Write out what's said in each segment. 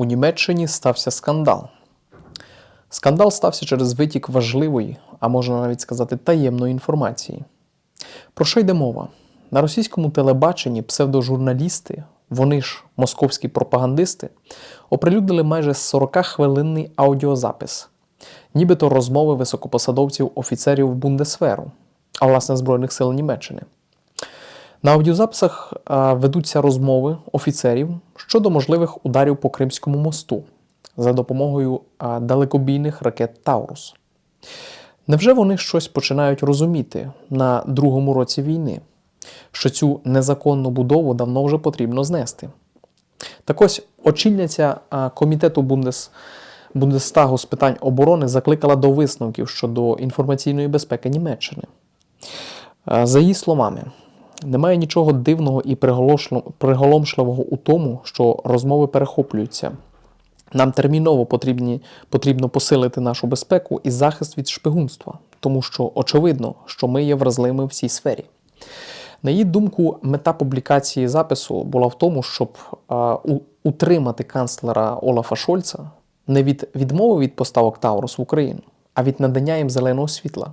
У Німеччині стався скандал. Скандал стався через витік важливої, а можна навіть сказати, таємної інформації. Про що йде мова? На російському телебаченні псевдожурналісти, вони ж московські пропагандисти, оприлюднили майже 40-хвилинний аудіозапис, нібито розмови високопосадовців офіцерів Бундесверу, а власне Збройних сил Німеччини. На аудіозаписах ведуться розмови офіцерів щодо можливих ударів по Кримському мосту за допомогою далекобійних ракет Таурус. Невже вони щось починають розуміти на другому році війни, що цю незаконну будову давно вже потрібно знести? Так ось очільниця комітету Бундес, Бундестагу з питань оборони закликала до висновків щодо інформаційної безпеки Німеччини. За її словами, немає нічого дивного і приголомшливого у тому, що розмови перехоплюються. Нам терміново потрібні, потрібно посилити нашу безпеку і захист від шпигунства, тому що очевидно, що ми є вразливими в цій сфері. На її думку, мета публікації запису була в тому, щоб а, у- утримати канцлера Олафа Шольца не від відмови від поставок Таурус в Україну, а від надання їм зеленого світла.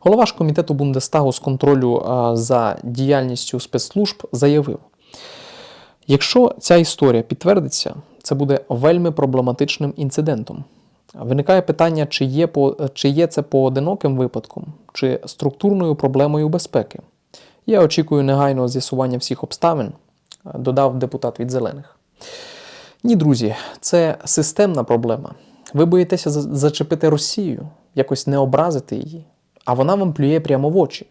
Голова ж комітету Бундестагу з контролю за діяльністю спецслужб заявив: якщо ця історія підтвердиться, це буде вельми проблематичним інцидентом. Виникає питання, чи є, по, чи є це поодиноким випадком, чи структурною проблемою безпеки. Я очікую негайного з'ясування всіх обставин, додав депутат від зелених. Ні, друзі, це системна проблема. Ви боїтеся зачепити Росію, якось не образити її, а вона вам плює прямо в очі.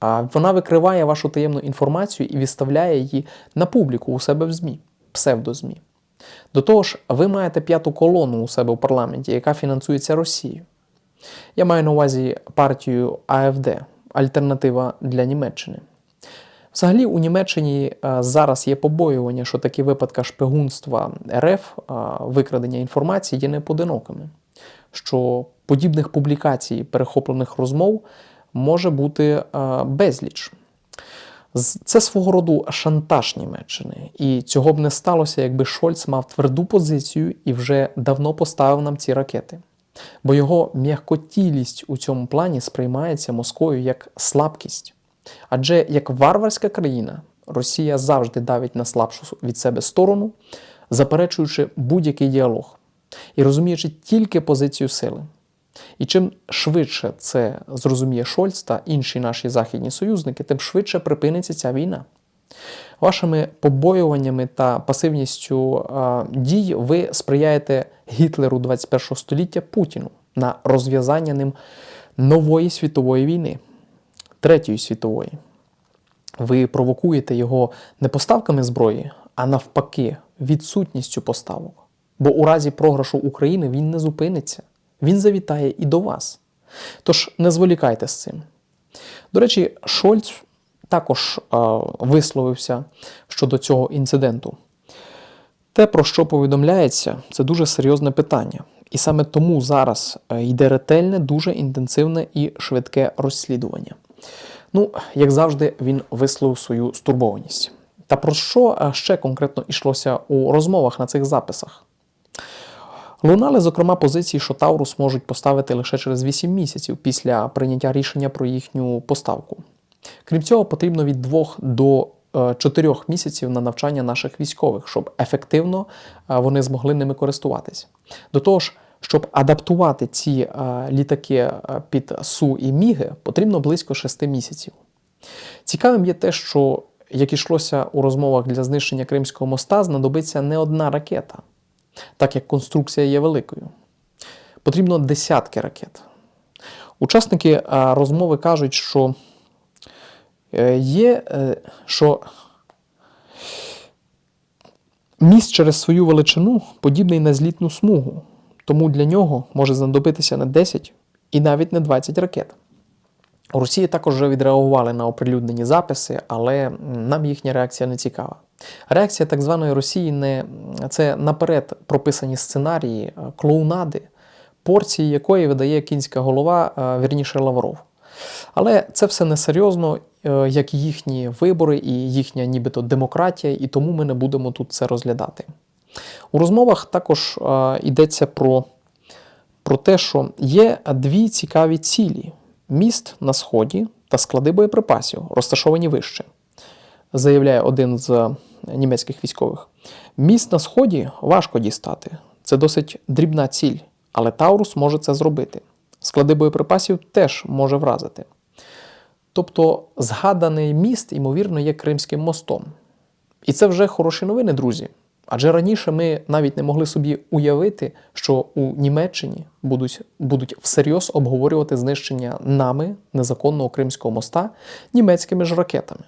А вона викриває вашу таємну інформацію і відставляє її на публіку у себе в ЗМІ, псевдозмі. До того ж, ви маєте п'яту колону у себе в парламенті, яка фінансується Росією. Я маю на увазі партію АФД Альтернатива для Німеччини. Взагалі, у Німеччині е, зараз є побоювання, що такі випадки шпигунства РФ, е, викрадення інформації є непоодинокими, що подібних публікацій перехоплених розмов може бути е, безліч. Це свого роду шантаж Німеччини, і цього б не сталося, якби Шольц мав тверду позицію і вже давно поставив нам ці ракети. Бо його м'якотілість у цьому плані сприймається Москвою як слабкість. Адже як варварська країна, Росія завжди давить на слабшу від себе сторону, заперечуючи будь-який діалог і розуміючи тільки позицію сили. І чим швидше це зрозуміє Шольц та інші наші західні союзники, тим швидше припиниться ця війна. Вашими побоюваннями та пасивністю а, дій ви сприяєте Гітлеру 21 століття Путіну на розв'язання ним нової світової війни, Третьої світової. Ви провокуєте його не поставками зброї, а навпаки, відсутністю поставок. Бо у разі програшу України він не зупиниться, він завітає і до вас. Тож не зволікайте з цим. До речі, Шольц також е, висловився щодо цього інциденту. Те, про що повідомляється, це дуже серйозне питання. І саме тому зараз е, йде ретельне, дуже інтенсивне і швидке розслідування. Ну, як завжди, він висловив свою стурбованість. Та про що е, ще конкретно йшлося у розмовах на цих записах? Лунали, зокрема, позиції, що Таурус можуть поставити лише через 8 місяців після прийняття рішення про їхню поставку. Крім цього, потрібно від 2 до 4 місяців на навчання наших військових, щоб ефективно е, вони змогли ними користуватись. До того ж, щоб адаптувати ці е, літаки е, під Су і Міги, потрібно близько 6 місяців. Цікавим є те, що, як ішлося у розмовах для знищення Кримського моста, знадобиться не одна ракета, так як конструкція є великою. Потрібно десятки ракет. Учасники е, розмови кажуть, що е, є, е, що міст через свою величину подібний на злітну смугу, тому для нього може знадобитися не 10 і навіть не 20 ракет. У Росії також вже відреагували на оприлюднені записи, але нам їхня реакція не цікава. Реакція так званої Росії не це наперед прописані сценарії е, клоунади, порції якої видає кінська голова, е, вірніше Лавров. Але це все несерйозно, е, як їхні вибори і їхня нібито демократія, і тому ми не будемо тут це розглядати. У розмовах також йдеться про, про те, що є дві цікаві цілі: міст на сході та склади боєприпасів, розташовані вище, заявляє один з німецьких військових. Міст на сході важко дістати. Це досить дрібна ціль, але Таурус може це зробити. Склади боєприпасів теж може вразити. Тобто згаданий міст, ймовірно, є Кримським мостом. І це вже хороші новини, друзі. Адже раніше ми навіть не могли собі уявити, що у Німеччині будуть, будуть всерйоз обговорювати знищення нами незаконного Кримського моста німецькими ж ракетами.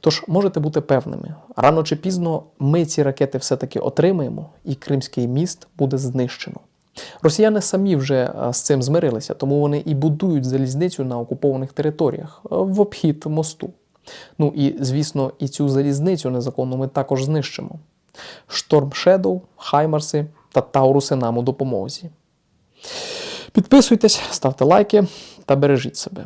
Тож можете бути певними, рано чи пізно ми ці ракети все-таки отримаємо, і Кримський міст буде знищено. Росіяни самі вже е, з цим змирилися, тому вони і будують залізницю на окупованих територіях е, в обхід мосту. Ну і звісно, і цю залізницю незаконно ми також знищимо. Шторм Shadow, Хаймарси та Тауруси нам у допомозі. Підписуйтесь, ставте лайки та бережіть себе.